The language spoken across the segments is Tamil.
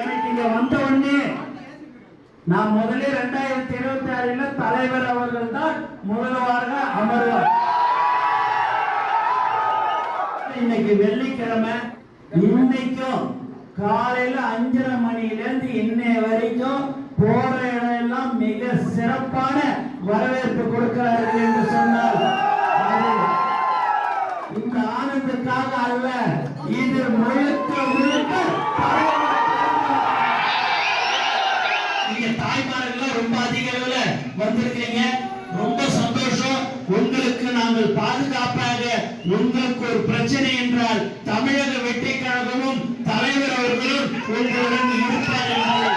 எனக்கு இங்க வந்த உடனே நான் முதல்ல ரெண்டாயிரத்தி இருபத்தி ஆறுல தலைவர் அவர்கள் தான் முதல்வராக அமர்வார். இன்னைக்கு வெள்ளிக்கிழமை இன்னைக்கும் காலையில அஞ்சரை மணில இருந்து இன்னைய வரைக்கும் போற இடம் எல்லாம் மிக சிறப்பான வரவேற்பு கொடுக்கிறார்கள். நீங்க தாய்மார்கள் ரொம்ப அதிக அளவுல வந்திருக்கீங்க ரொம்ப சந்தோஷம். உங்களுக்கு நாங்கள் பாதுகாப்பாக உங்களுக்கு ஒரு பிரச்சனை என்றால் தமிழக வெற்றி கழகமும் தலைவர் அவர்களும் உங்களுடன் இருப்பார்கள்.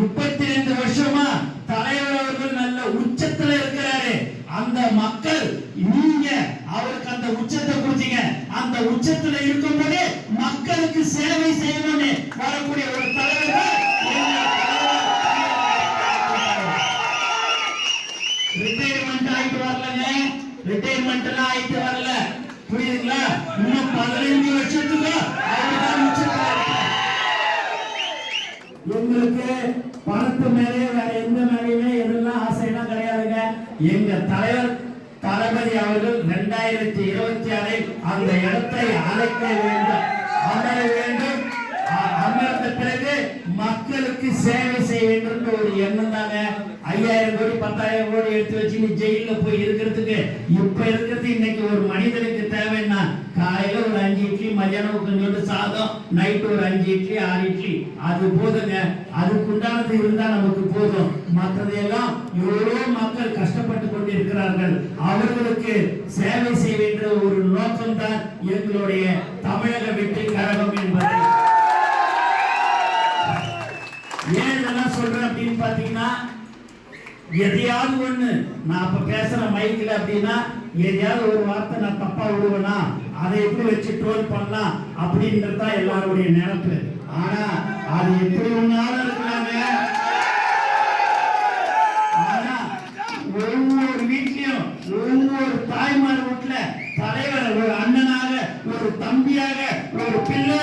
முப்பத்தி ரெண்டு வருஷமா தலைவர் அவர்கள் நல்ல உச்சத்துல இருக்கிறாரு. அந்த மக்கள் நீங்க அவருக்கு அந்த உச்சத்தை கொடுத்தீங்க. அந்த உச்சத்துல இருக்கும்போதே மக்களுக்கு சேவை செய்யணும்னு வரக்கூடிய ரிட்டையர்மெண்ட் ஆயிட்டு வரலங்க. ரிட்டையர்மெண்ட் எல்லாம் ஆயிட்டு வரல. புரியுதுங்களா? இன்னும் பதினைஞ்சு வருஷத்துக்கு எங்களுக்கு பணத்து மேலே வேற எந்த மேலேயுமே எதெல்லாம் ஆசையெல்லாம் கிடையாதுங்க. எங்க தலைவர் தளபதி அவர்கள் ரெண்டாயிரத்தி இருபத்தி ஆறில் அந்த இடத்தை அழைக்க வேண்டும். அமர வேண்டும். அமர்ந்த பிறகு மக்களுக்கு சேவை செய்ய வேண்டும் ஒரு எண்ணம் தாங்க. ஐயாயிரம் கோடி பத்தாயிரம் கோடி எடுத்து வச்சு நீ ஜெயில போய் இருக்கிறதுக்கு இப்ப இருக்கிறது இன்னைக்கு ஒரு மனிதனுக்கு தேவைன்னா காலையில ஒரு அஞ்சு இட்லி மதியானம் கொஞ்சோண்டு சாதம் நைட் ஒரு அஞ்சு இட்லி ஆறு இட்லி. அது போதுங்க. அதுக்குண்டானது இருந்தா நமக்கு போதும். மற்றதையெல்லாம் எவ்வளோ மக்கள் கஷ்டப்பட்டு கொண்டிருக்கிறார்கள். அவர்களுக்கு சேவை செய்ய வேண்டிய ஒரு நோக்கம்தான் எங்களுடைய தமிழக வெற்றி கழகம் என்பதை. ஏன் இதெல்லாம் சொல்றேன் அப்படின்னு பாத்தீங்கன்னா எதையாவது ஒண்ணு. நான் அப்ப பேசுற மைக்ல அப்படின்னா எதையாவது ஒரு வார்த்தை நான் தப்பா விடுவேனா அதை எப்படி வச்சு ட்ரோல் பண்ணலாம் அப்படின்றது தான் எல்லாருடைய ஆனா அது எப்படி ஒன்னாலும் இருக்கலாங்க. ஆனா ஒவ்வொரு வீட்லயும் ஒவ்வொரு தாய்மார் தலைவர் ஒரு அண்ணனாக ஒரு தம்பியாக ஒரு பிள்ளை